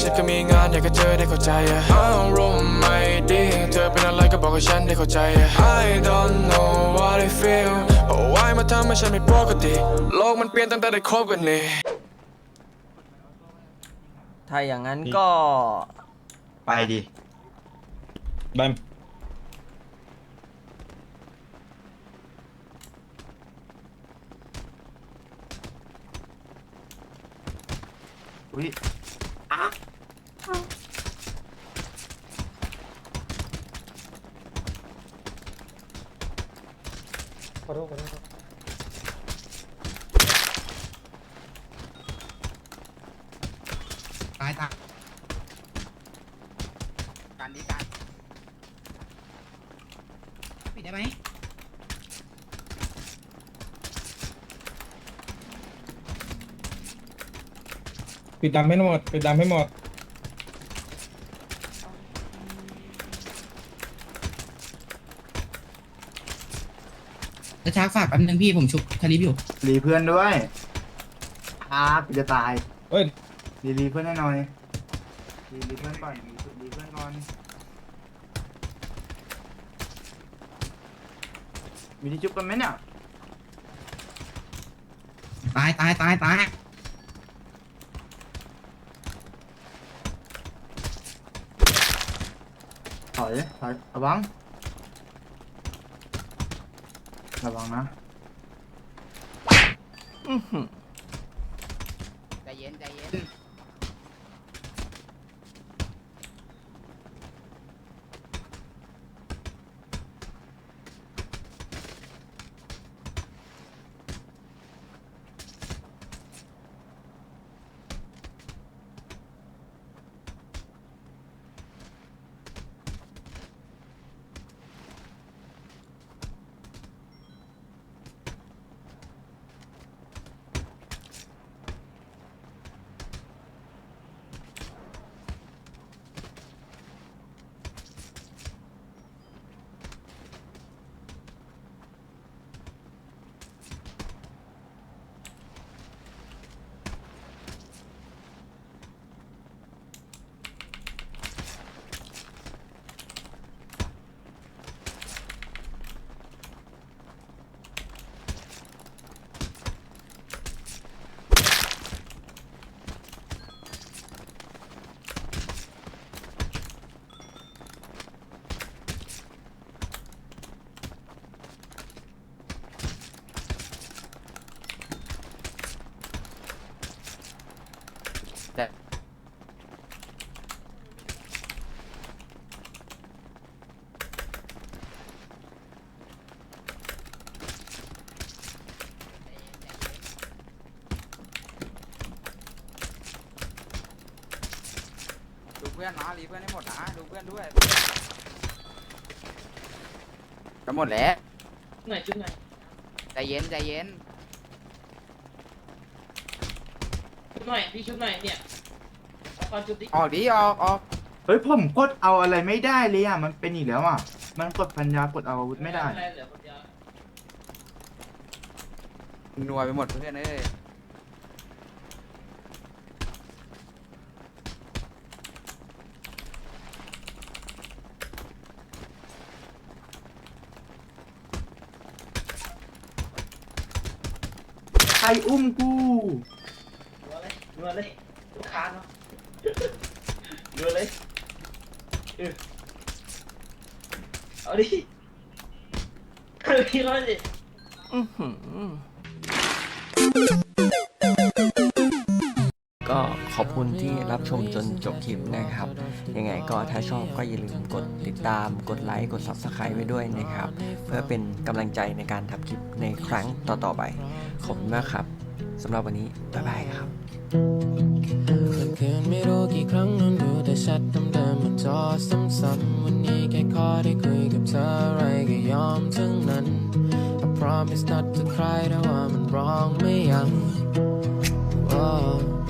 ฉันก็มีงานอยากจะเจอได้เข้าใจอะอารมณ์ไม่ดีเธอเป็นอะไรก็บอกกับฉันได้เข้าใจอะ I don't know what I feel โอ้ยมาทำให้ฉันไม่ปกติ โลกมันเปลี่ยนตั้งแต่ได้คบกันนี่ถ้าอย่างนั้นก็ไปดิแบมอุ้ย ตายตายการดีการปิดได้ไหม ปิดดำให้หมดปิดดำให้หมดจะชักฝากแป๊บนึงพี่ผมชุบทาริบอยู่รีเพื่อนด้วยอากูจะตายเอ้ยรีรีเพื่อนให้หน่อยรีรีเพื่อนก่อนรีรีเพื่อนก่อนมีที่จุบกันไหมเนี่ยตายตายตายตาย ถอยถอยระวัง ระวังนะใจเย็นใจเย็น ดูเพื่อนนะรีเพื่อนให้หมดนะดูเพื่อนด้วยก็หมดแล้ว หน่อยจุดหน่อยใจเย็นใจเย็น ชุด หน่อยพี่ชุดหน่อยเนี่ยเอาความจุดดิออกดิออกออกเฮ้ยผมกดเอาอะไรไม่ได้เลยอะมันเป็นอีกแล้วอะ มันกดปัญญากดเอาอาวุธไม่ได้ เหลือคนเดียวนัวไปหมดเพื่อนเอ้ยใครอุ้มกู นัวเลยนัวเลยลูกค้าเนาะนัวเลยเออเอาดิเอาดิเอาดิอื้อหือก็ขอบคุณที่รับชมจนจบคลิปนะครับ ยังไงก็ถ้าชอบก็อย่าลืมกดติดตาม กดไลค์ กด Subscribe ไว้ด้วยนะครับ เพื่อเป็นกำลังใจในการทำคลิปในครั้งต่อๆไป ขอบคุณมากครับ สำหรับวันนี้ บ๊ายบายครับคืนไม่รู้กี่ครั้งนอนดูแต่แชทเดิมๆมาจอซ้ำๆวันนี้แค่ขอได้คุยกับเธออะไรก็ยอมทั้งนั้น I promise not to cry แต่ว่ามันร้องไม่ยัง